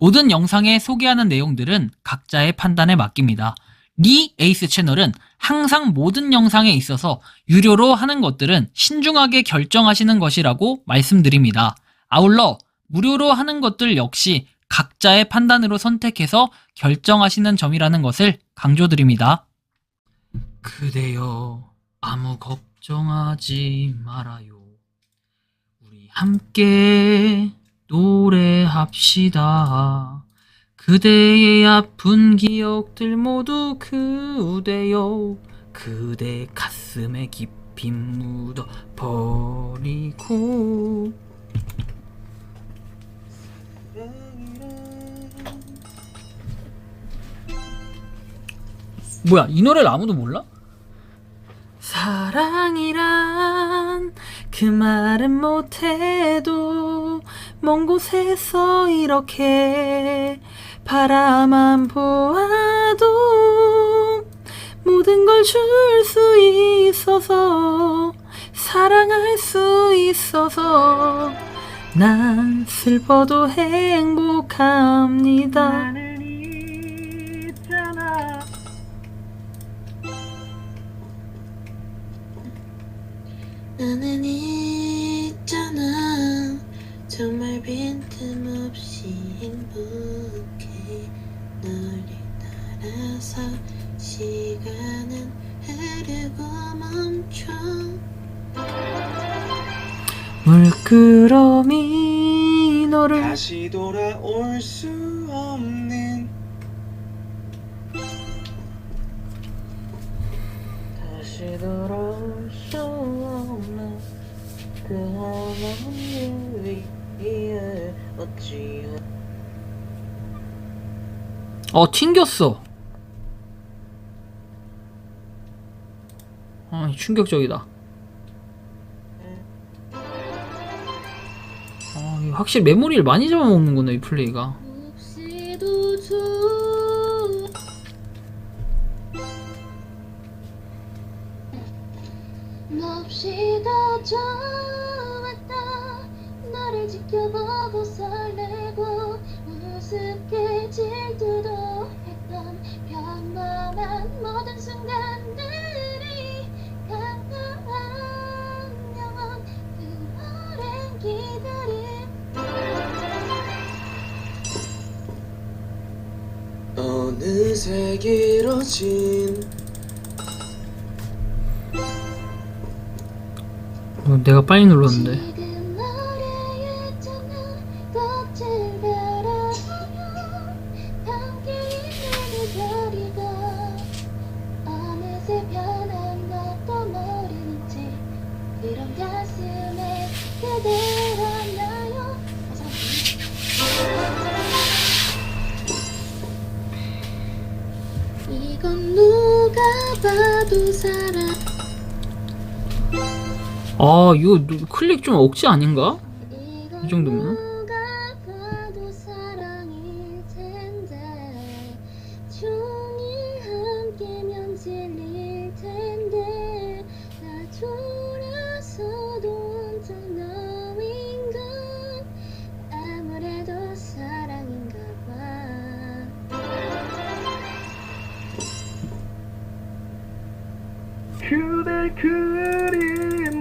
모든 영상에 소개하는 내용들은 각자의 판단에 맡깁니다. 리 에이스 채널은 항상 모든 영상에 있어서 유료로 하는 것들은 신중하게 결정하시는 것이라고 말씀드립니다. 아울러 무료로 하는 것들 역시 각자의 판단으로 선택해서 결정하시는 점이라는 것을 강조드립니다. 그대여 아무 걱정하지 말아요. 우리 함께 노래합시다. 그대의 아픈 기억들 모두 그대여 그대 가슴에 깊이 묻어 버리고 뭐야 이 노래를 아무도 몰라? 사랑이란 그 말은 못해도 먼 곳에서 이렇게 바라만 보아도 모든 걸 줄 수 있어서 사랑할 수 있어서 난 슬퍼도 행복합니다. 따라서 시간은 흐르고 멈춰. 물끄러미 너를 다시 돌아올 수 없는 다시 돌아올 수 없는 그 하나님 위에 어찌 어 튕겼어 아 충격적이다. 아 확실히 메모리를 많이 잡아먹는구나 이 플레이가. 몹시도 좋아 몹시 어느새 길어진. 어, 내가 빨리 눌렀는데 이건 누가 봐도 사랑 아 이거 누- 클릭 좀 억지 아닌가? 이 정도면?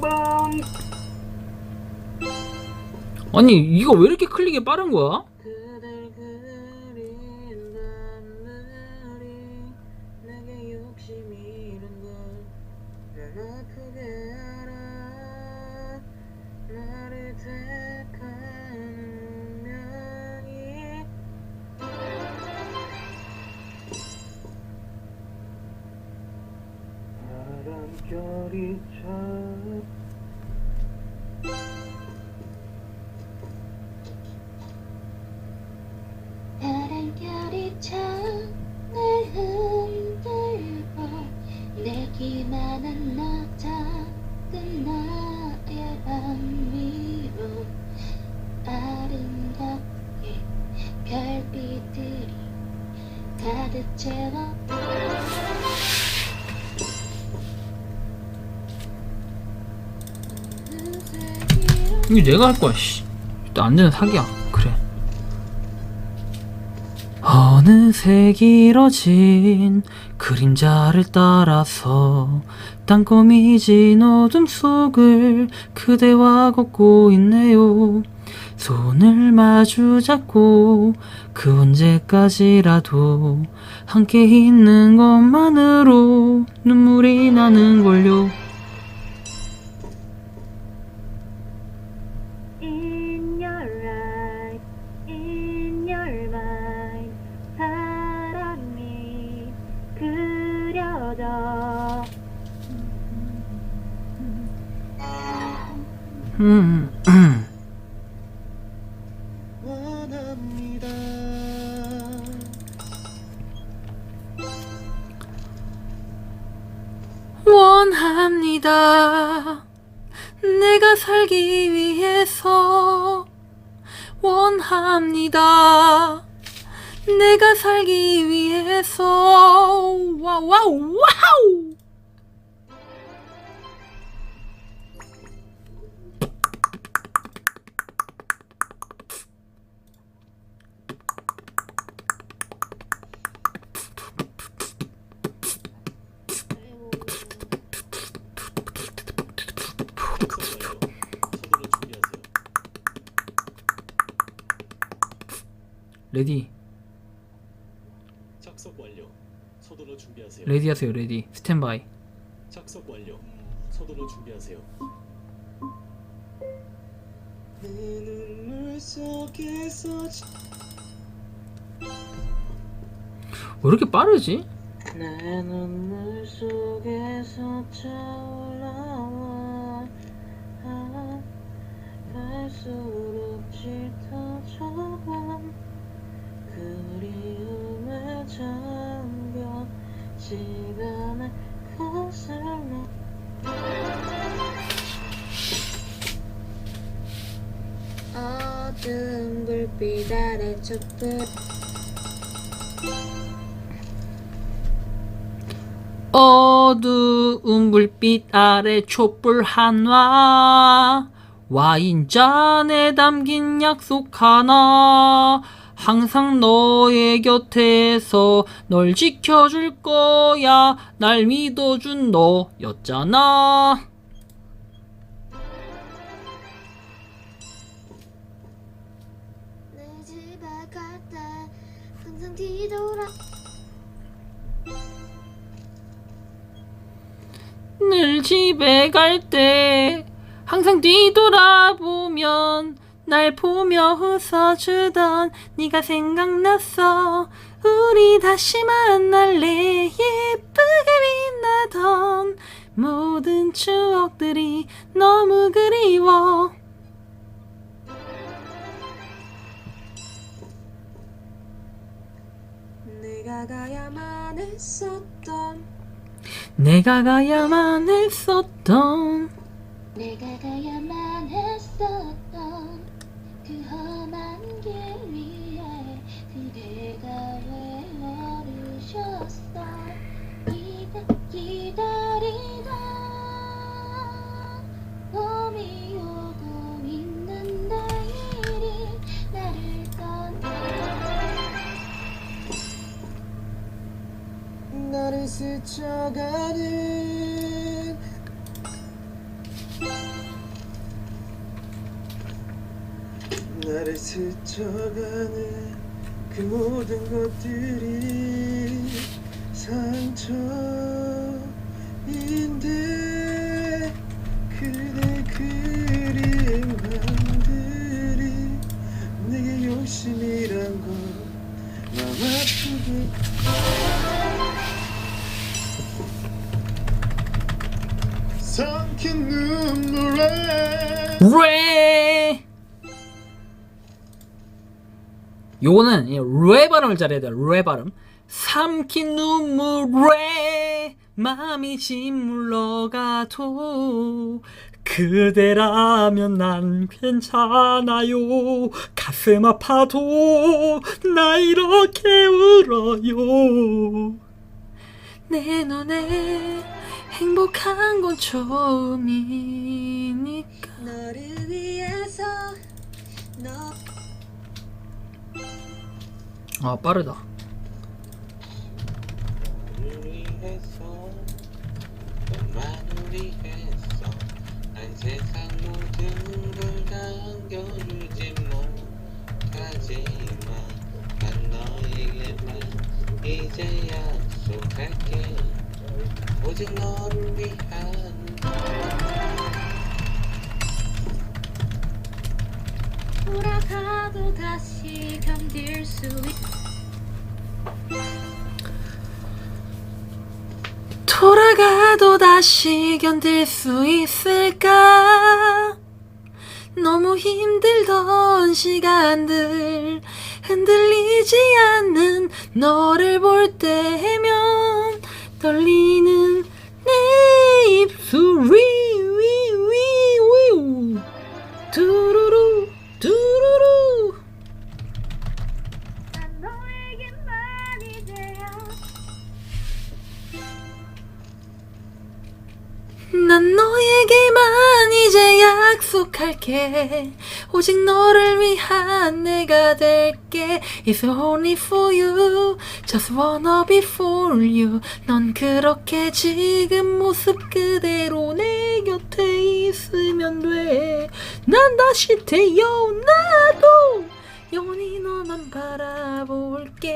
밤 아니 이거 왜 이렇게 클릭이 빠른 거야? 바람결이 참 바람결이 참날 흔들고 내기만 나 작은 나의 밤 위로 아름답게 별빛들이 가득 채워 이거 내가 할 거야 씨. 안 되는 사기야 그래 어느새 길어진 그림자를 따라서 땅거미 진 어둠 속을 그대와 걷고 있네요. 손을 마주 잡고 그 언제까지라도 함께 있는 것만으로 눈물이 나는 걸요. 음, 원합니다. 내가 살기 위해서 원합니다. 내가 살기 위해서 와우 와우 와우 레디 작석 완료. 서둘러 준비하세요. 레디 하세요 레디 스탠바이 작석 완료. 서둘러 준비하세요. 내 눈물 속에서 왜 이렇게 빠르지? 내 눈물 속에서 차올라와. 아, 갈수록 짙어져가 그리움에 잠겨 시간의 거슬러 어두운 불빛 아래 촛불 어두운 불빛 아래 촛불 한화 와인잔에 담긴 약속 하나. 항상 너의 곁에서 널 지켜줄 거야. 날 믿어준 너였잖아. 내 집에 갈때 항상 뒤돌아 집에 갈 때 항상 뒤돌아보면 날 보며 웃어주던 네가 생각났어. 우리 다시 만날래. 예쁘게 빛나던 모든 추억들이 너무 그리워. 내가 가야만 했었던 내가 가야만 했었던 내가 가야만 했었던 그 험한 길 위에 그대가 왜 어르셨어. 기다, 기다리다. 봄이 오고 있는데 이리 나를 떠나 나를 스쳐가 나를 스쳐가는 그 모든 것들이 상처인데 그대 그린 밤들이 내게 욕심이란 걸 마음 아프게. 삼킨 눈물에 요거는 이레 발음을 잘해야 돼요 레 발음. 삼킨 눈물에 마음이 짓물러가도 그대라면 난 괜찮아요. 가슴 아파도 나 이렇게 울어요. 내 눈에 행복한 건 처음이니까. 너를 위해서 너 아 빠르다. 돌아가도 다시 견딜 수 있... 돌아가도 다시 견딜 수 있을까? 너무 힘들던 시간들 흔들리지 않는 너를 볼 때면 떨리는 내 입술이 난 너에게만 이제 약속할게. 오직 너를 위한 내가 될게. It's only for you. Just wanna be for you. 넌 그렇게 지금 모습 그대로 내 곁에 있으면 돼난 다시 태어나도 영원히 너만 바라볼게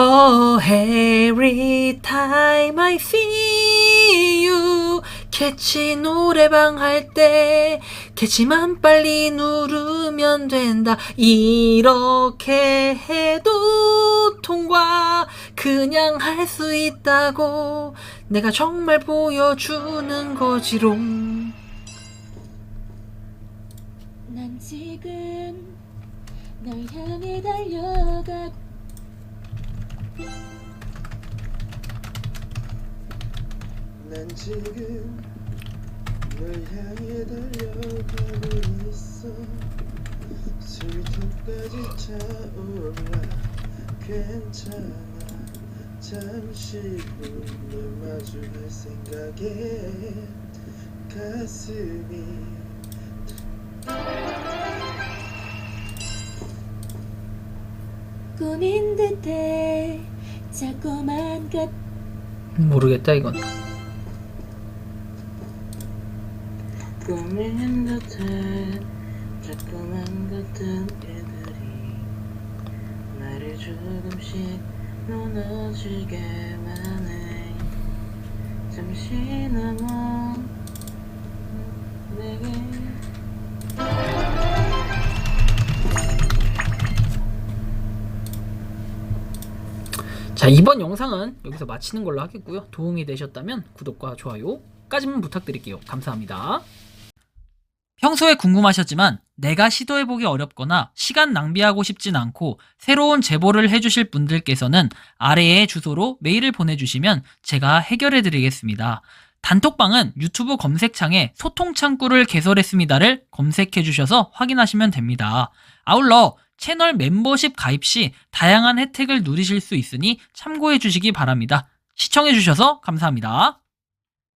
Oh, every time I see you. 캐치 노래방 할 때, 캐치만 빨리 누르면 된다. 이렇게 해도 통과. 그냥 할 수 있다고. 내가 정말 보여주는 거지롱. 난 지금 널 향해 달려가고 난 지금 널 향해 달려가고 있어. 술통까지 차올라. 괜찮아. 잠시 후널 마주할 생각에 가슴이 꿈인 듯해 자꾸만 가 모르겠다, 이건. 꿈인 듯해 자꾸만 같은 애들이 나를 조금씩 무너지게만 해 잠시나마 내게 자, 이번 영상은 여기서 마치는 걸로 하겠고요. 도움이 되셨다면 구독과 좋아요까지만 부탁드릴게요. 감사합니다. 평소에 궁금하셨지만 내가 시도해보기 어렵거나 시간 낭비하고 싶진 않고 새로운 제보를 해주실 분들께서는 아래의 주소로 메일을 보내주시면 제가 해결해드리겠습니다. 단톡방은 유튜브 검색창에 소통 창구를 개설했습니다를 검색해주셔서 확인하시면 됩니다. 아울러 채널 멤버십 가입 시 다양한 혜택을 누리실 수 있으니 참고해 주시기 바랍니다. 시청해 주셔서 감사합니다.